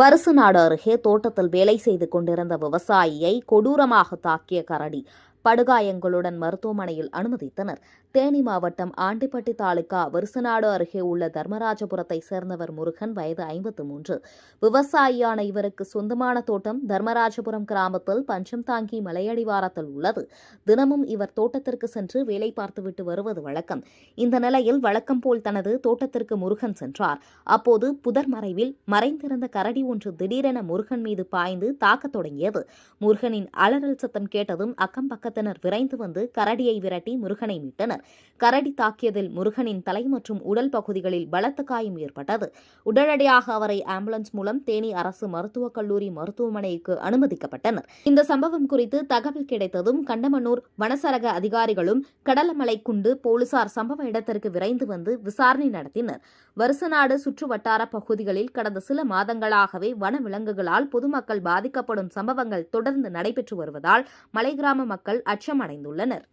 வருசநாடு அருகே தோட்டத்தில் வேலை செய்து கொண்டிருந்த விவசாயியை கொடூரமாக தாக்கிய கரடி. படுகாயங்களுடன் மருத்துவமனையில் அனுமதித்தனர். தேனி மாவட்டம் ஆண்டிப்பட்டி தாலுகா வருசநாடு அருகே உள்ள தர்மராஜபுரத்தை சேர்ந்தவர் முருகன் வயது ஐம்பத்து மூன்று. விவசாயியான இவருக்கு சொந்தமான தோட்டம் தர்மராஜபுரம் கிராமத்தில் பஞ்சம் தாங்கி மலையடிவாரத்தில் உள்ளது. தினமும் இவர் தோட்டத்திற்கு சென்று வேலை பார்த்துவிட்டு வருவது வழக்கம். இந்த நிலையில் வழக்கம் போல் தனது தோட்டத்திற்கு முருகன் சென்றார். அப்போது புதர் மறைவில் மறைந்திருந்த கரடி ஒன்று திடீரென முருகன் மீது பாய்ந்து தாக்கத் தொடங்கியது. முருகனின் அலறல் சத்தம் கேட்டதும் அக்கம் பக்கத்தினர் விரைந்து வந்து கரடியை விரட்டி முருகனை மீட்டனர். கரடி தாக்கியதில் முருகனின் தலை மற்றும் உடல் பகுதிகளில் பலத்த காயம் ஏற்பட்டது. உடனடியாக அவரை ஆம்புலன்ஸ் மூலம் தேனி அரசு மருத்துவக் கல்லூரி மருத்துவமனைக்கு அனுமதிக்கப்பட்டனர். இந்த சம்பவம் குறித்து தகவல் கிடைத்ததும் கண்டமனூர் வனசரக அதிகாரிகளும் கடலமலை குண்டு போலீசார் சம்பவ இடத்திற்கு விரைந்து வந்து விசாரணை நடத்தினர். வருசநாடு சுற்று வட்டார பகுதிகளில் கடந்த சில மாதங்களாகவே வனவிலங்குகளால் பொதுமக்கள் பாதிக்கப்படும் சம்பவங்கள் தொடர்ந்து நடைபெற்று வருவதால் மலை கிராம மக்கள் அச்சமடைந்துள்ளனர்.